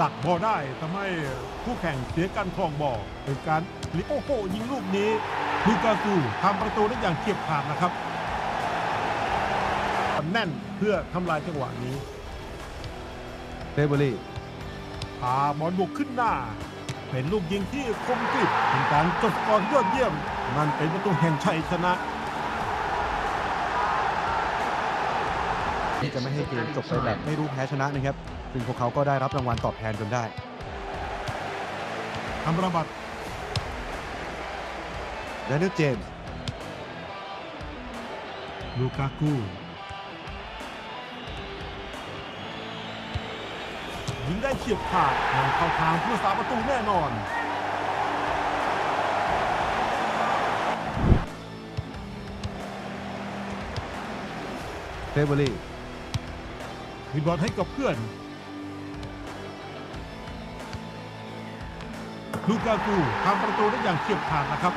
ดักบอลได้ทำให้คู่แข่งเสียการครองบอลเป็นการลิโอโหยิงลูกนี้ลูกากูทำประตูได้อย่างเฉียบขาดนะครับแน่นเพื่อทำลายจังหวะนี้เทเบอรี่พาบอลบุกขึ้นหน้า เป็นลูกยิงที่คมกริบเป็นการจบสกอร์ยอดเยี่ยม มันเป็นประตูแห่งชัยชนะที่จะไม่ให้เกมจบไปแบบไม่รู้แพ้ชนะนะครับ ซึ่งพวกเขาก็ได้รับรางวัลตอบแทนจนได้ทำระบัดแดเนียลเจมส์ลูกากูยิงได้เฉียบขาดนำเข้าทางผู้สาประตูแน่นอนเทเบอรี่มีบอลให้กับเพื่อน ลูกากูทำประตูได้อย่างเฉียบขาดนะครับ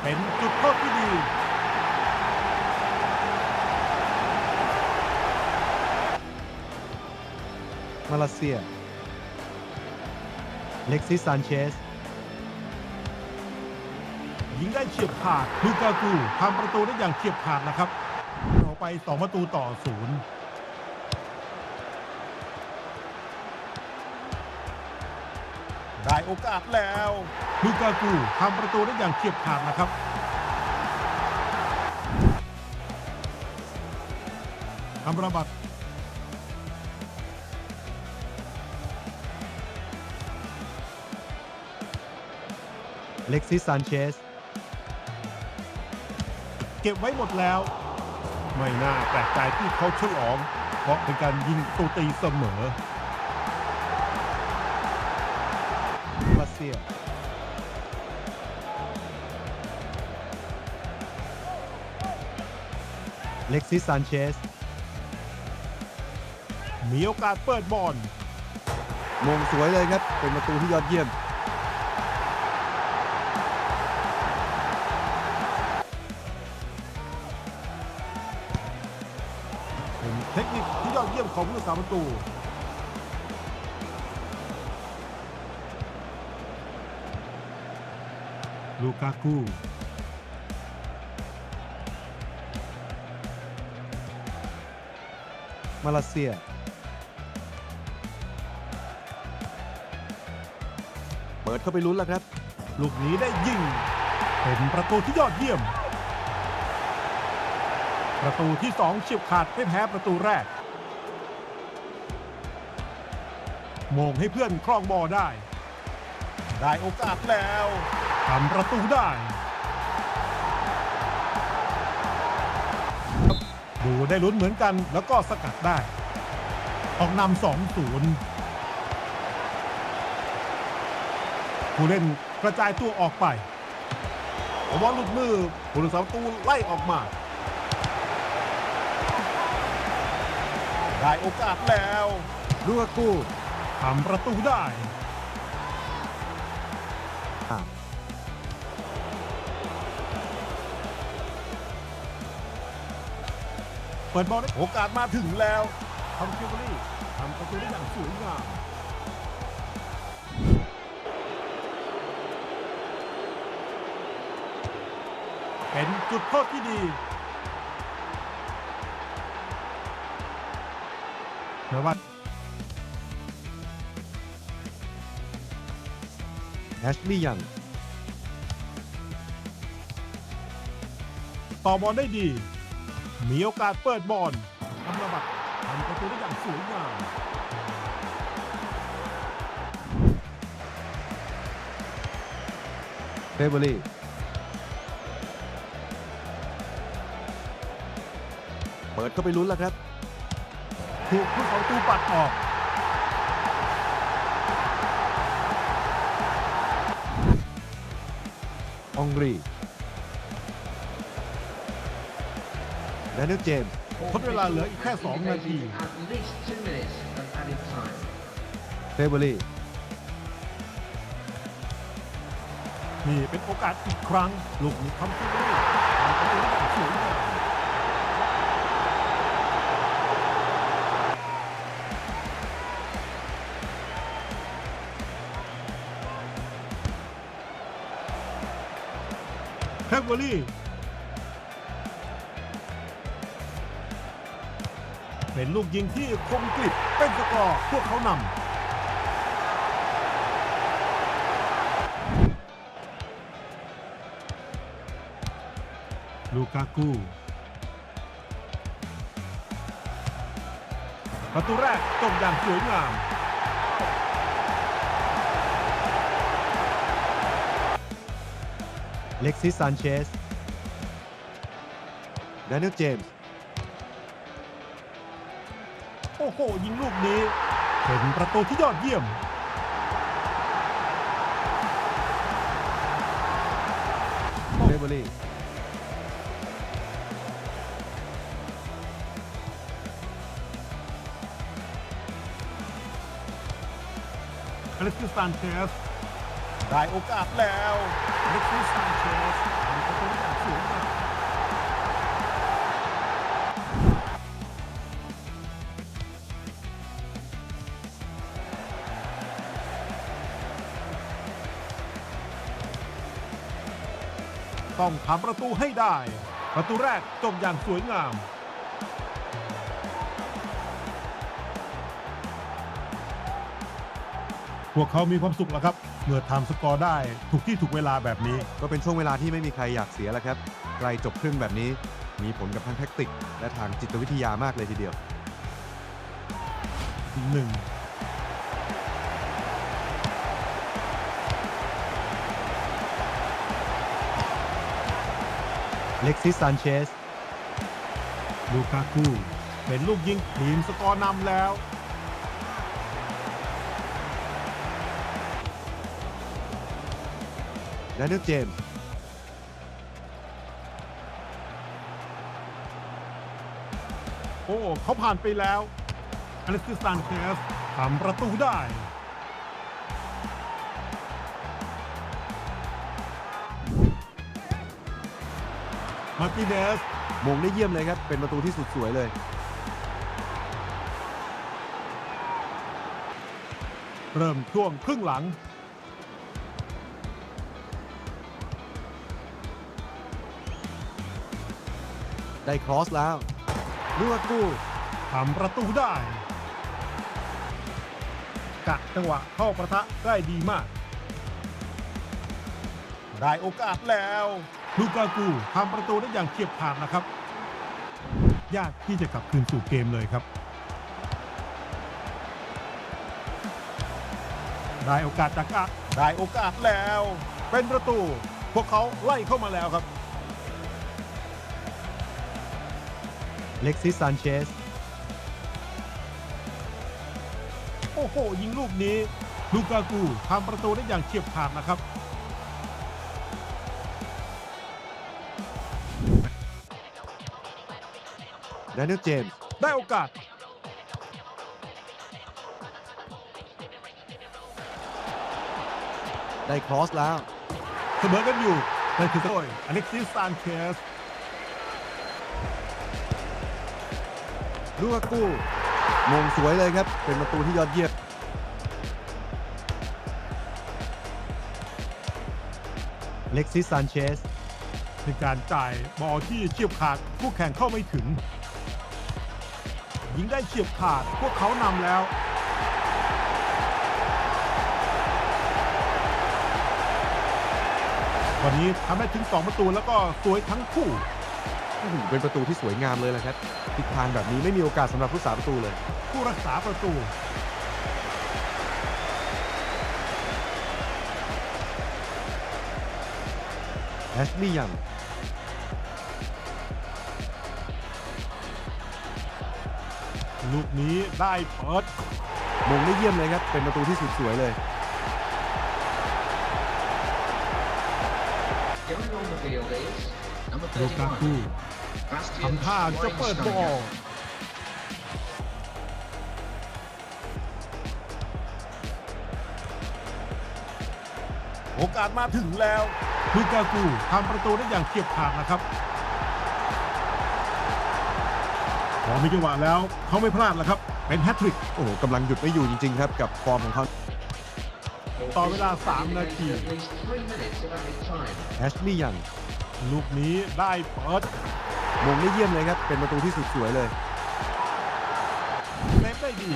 เป็นจุดโทษที่ดี มาเลเซีย เล็กซิสซานเชส ยิงได้เฉียบขาดลูกากูทำประตูได้อย่างเฉียบขาดนะครับ เราไป 2 ประตูต่อศูนย์ ได้โอกาสแล้วลูกากูทำประตูได้อย่างเฉียบขาดนะครับ ทำระบัดเล็กซิสซานเชส เก็บไว้หมดแล้ว ไม่น่าแปลกใจที่เขาฉลอง เพราะเป็นการยิงตัวตีเสมอ ซีย เล็กซิสซานเชส มีโอกาสเปิดบอลมงสวยเลยครับ เป็นประตูที่ยอดเยี่ยม เป็นเทคนิคที่ยอดเยี่ยมของผู้รักษาประตู ลูกากูมาเลเซีย เปิดเข้าไปลุ้นแล้วครับ ลูกนี้ได้ยิง เป็นประตูที่ยอดเยี่ยม ประตูที่สองเฉียบขาดไม่แพ้ประตูแรกโมงให้เพื่อนครองบอลได้ ได้โอกาสแล้ว ทำประตูได้ดูได้ลุ้นเหมือนกันแล้วก็สกัดได้ ออกนำสองศูนย์ผู้เล่นกระจายตัวออกไปบอลหลุดมือผู้รักษาประตูไล่ออกมา ได้โอกาสแล้วลูกากูทำประตูได้ เปิดบอลโอกาสมาถึงแล้วทำคิวบอรี่ทำประตูได้อย่างสวยงามเป็นจุดโทษที่ดีแม้ว่าแอชลีย์ยังต่อบอลได้ดี มีโอกาสเปิดบอลทำระบัดทำประตูได้อย่างสวยงามเทเบอรี่เปิดเข้าไปลุ้นแล้วครับ ถูกผู้เขาตูปัดออกอองรี แดเนียลเจมส์ทดเวลาเหลืออีกแค่ 2 นาทีเทเบอรี่นี่เป็นโอกาสอีกครั้ง ลูกนี้ทำที่นี่สวยแท็เบอรี่ เป็นลูกยิงที่คมกริบเป็นสกอร์พวกเขานำลูกากูประตูแรกจบอย่างสวยงามเล็กซิสซานเชสแดเนียลเจมส์ โอ้โห ยิงลูกนี้ เป็นประตูที่ยอดเยี่ยม เบเบอรี่อเล็กซิสซานเชสได้โอกาสแล้วอเล็กซิสซานเชส ต้องทำประตูให้ได้ ประตูแรกจบอย่างสวยงาม พวกเขามีความสุขแล้วครับ เมื่อทำสกอร์ได้ถูกที่ถูกเวลาแบบนี้ ก็เป็นช่วงเวลาที่ไม่มีใครอยากเสียแล้วครับไกลจบครึ่งแบบนี้ มีผลกับทางแท็กติก และทางจิตวิทยามากเลยทีเดียว 1 เล็กซิสซานเชส ลูกากูเป็นลูกยิงทีมสกอร์นำแล้วแดเนียลเจมส์โอ้ เขาผ่านไปแล้วอเล็กซิสซานเชสทำประตูได้ มาร์ติเนสมงได้เยี่ยมเลยครับ เป็นประตูที่สุดสวยเลย เริ่มช่วงครึ่งหลัง ได้ครอสแล้วลูกากูทำประตูได้ กะจังหวะเข้าประทะได้ดีมาก ได้โอกาสแล้ว ลูกากูทำประตูได้อย่างเฉียบขาดนะครับ ยากที่จะกลับคืนสู่เกมเลยครับ ได้โอกาสจากกะได้โอกาสแล้ว เป็นประตู พวกเขาไล่เข้ามาแล้วครับ เล็กซิสซานเชส โอ้โห ยิงลูกนี้ ลูกากูทำประตูได้อย่างเฉียบขาดนะครับ ดเนียลเจมส์ได้โอกาส ได้ครอสแล้ว เสมอกันอยู่นั่นคือโดยอเล็กซิสซานเชสลูกากูมงสวยเลยครับ เป็นประตูที่ยอดเยี่ยมเล็กซิสซานเชสในการจ่ายบอลที่เฉียบขาดคู่แข่งเข้าไม่ถึง ยิงได้เฉียบขาด พวกเขานำแล้ว วันนี้ทำได้ถึง 2 ประตูแล้วก็สวยทั้งคู่อื้อหือเป็นประตูที่สวยงามเลยแหละครับทิศทางแบบนี้ไม่มีโอกาสสำหรับผู้สาประตูเลย ผู้รักษาประตู แอชลีย์ยัง ลูกนี้ได้เปิดมงได้เยี่ยมเลยครับ เป็นประตูที่สุดสวยเลย Going on the field is number ลูกากู 31, Bastian ทำท่าจะเปิดบอลโอกาสมาถึงแล้วลูกากูทำประตูได้อย่างเฉียบขาดนะครับ อมีจังหวะแล้วเขาไม่พลาดแล้วครับ เป็นแฮตทริกโอ้โหกำลังหยุดไม่อยู่จริง ๆ ครับ กับฟอร์มของเขาต่อเวลา 3 นาที at least three minutes of added time. แอชลีย์ยังลูกนี้ได้เปิดมงได้เยี่ยมเลยครับ เป็นประตูที่สุดสวยเลยเซฟได้ดี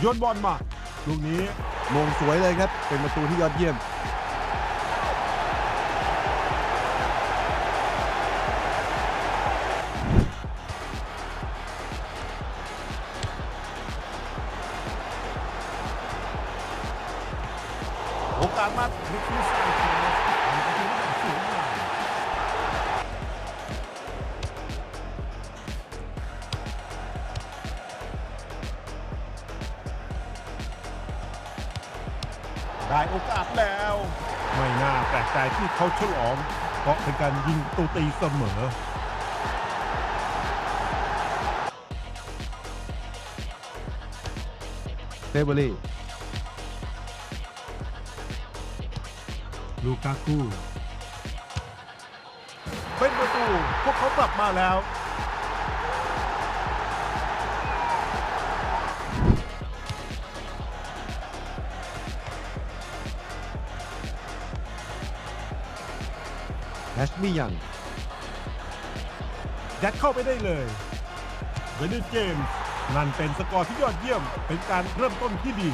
โยนบอลมาลูกนี้ มงสวยเลยครับ เป็นประตูที่ยอดเยี่ยม ได้โอกาสแล้ว ไม่น่าแปลกใจที่เขาฉลอง เพราะเป็นการยิงประตูตีเสมอเซเบอรี่ลูกากู เป็นประตู พวกเขากลับมาแล้ว ชมี่ยังยัดเข้าไปได้เลยเวนิสเจมส์นั่นเป็นสกอร์ที่ยอดเยี่ยม เป็นการเริ่มต้นที่ดี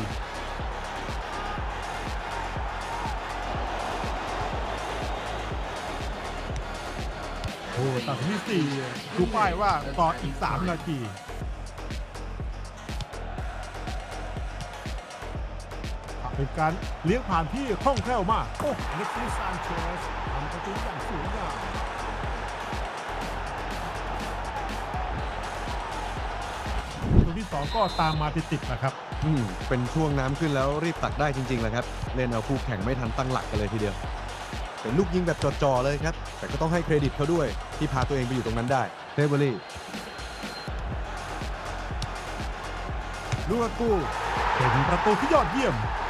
โอ้ตัดที่สี่ดูป้ายว่าต่ออีก 3 นาทีเป็นการเลี้ยงผ่านที่คล่องแคล่วมาก โอ้เล็กซี่ซานเชสทำประ ตูอย่างสวยงามตัวที่สองก็ตามมาติดๆนะครับ อืมเป็นช่วงน้ำขึ้นแล้วรีบตักได้จริงๆแหละครับ เล่นเอาคู่แข่งไม่ทันตั้งหลักกันเลยทีเดียว เป็นลูกยิงแบบจ่อๆเลยครับ แต่ก็ต้องให้เครดิตเขาด้วย ที่พาตัวเองไปอยู่ตรงนั้นได้เซเบอรี่ลูกากูเป็นประตูที่ยอดเยี่ยมตา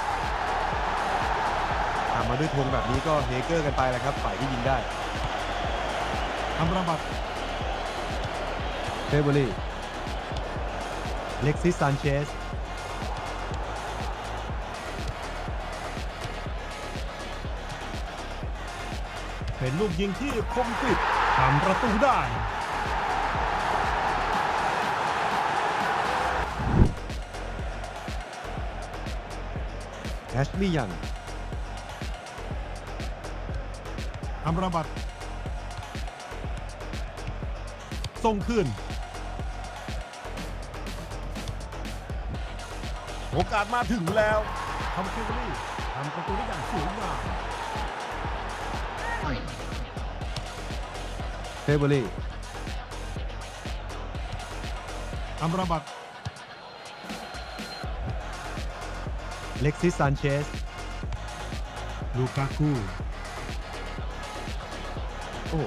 มาด้วยธงแบบนี้ก็เฮเกอร์กันไปแล้วครับ ฝ่ายที่ยิงได้ทำระบัดเซเบอรี่เล็กซิสซานเชสเป็นลูกยิงที่คมกริบทำประตูได้แอชลี่ยัง ทำระบัดส่งคืนโอกาสมาถึงแล้วทำคิวรี่ทำประตูได้อย่างสวยงาม Fine. เซเบอรี่ทำระบัดเล็กซิสซานเชสลูกากู โอ้โห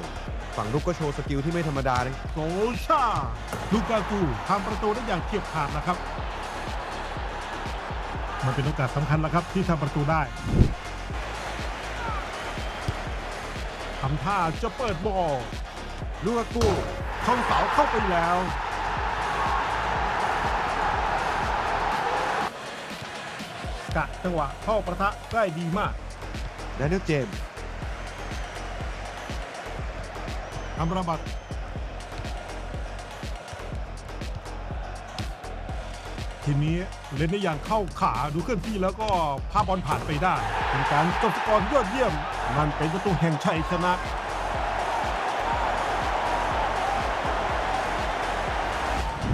ฝั่งลุกก็โชว์สกิลที่ไม่ธรรมดาเลยโซชาลูกากูทำประตูได้อย่างเฉียบขาดนะครับ มันเป็นโอกาสสำคัญแล้วครับ ที่ทำประตูได้ทำท่าจะเปิดบอลลูกากูเข้าเสาเข้าไปแล้วกะจังหวะเข้าประทะได้ดีมากแดเนียลเจมส์ ทำระบัดทีนี้เล่นได้อย่างเข้าขาดูเคลื่อนที่แล้วก็พาบอลผ่านไปได้ เป็นการจบสกอร์ยอดเยี่ยม มันเป็นประตูแห่งชัยชนะ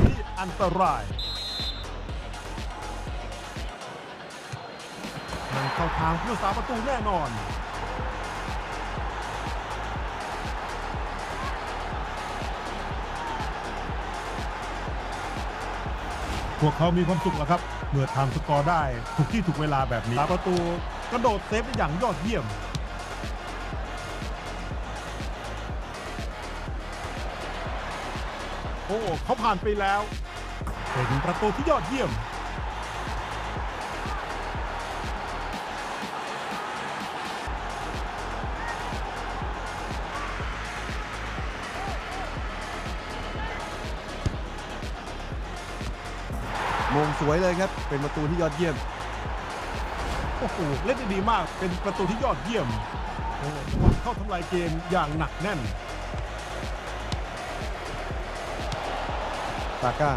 ที่อันตรายมันเข้าทางเพื่อสาประตูแน่นอน วกเขามีความสุขแล้วครับ เมื่อทำสกอร์ได้ถูกที่ถูกเวลาแบบนี้ประตูกระโดดเซฟได้อย่างยอดเยี่ยมโอ้เขาผ่านไปแล้ว เป็นประตูที่ยอดเยี่ยม มงสวยเลยครับ เป็นประตูที่ยอดเยี่ยม โอ้โหเล่นได้ดีมากเป็นประตูที่ยอดเยี่ยมโอ้โหเข้าทำลายเกมอย่างหนักแน่นตาก้า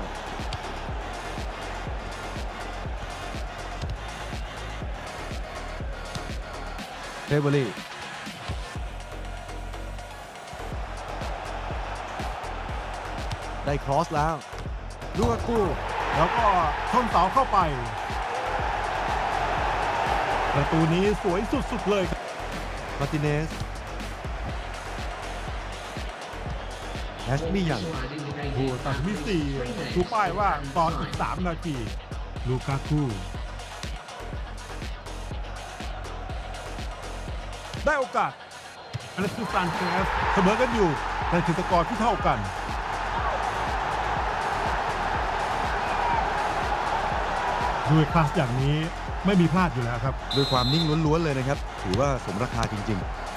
เทเบอรี่ได้ครอสแล้วลูกากู แล้วก็ชนเสาเข้าไป ประตูนี้สวยสุดๆเลยครับมาร์ติเนสแอชมี่ยัง Slide indicated โอ้ตัดที่สี่ชูป้ายว่าตอนอีก 3 นาที ลูกากูได้โอกาสอเล็กซิสซานเชสเสมอกันอยู่ในถึงสกอร์ที่เท่ากัน ด้วยคลาสอย่างนี้ไม่มีพลาดอยู่แล้วครับ ด้วยความนิ่งล้วนๆเลยนะครับ ถือว่าสมราคาจริง ๆ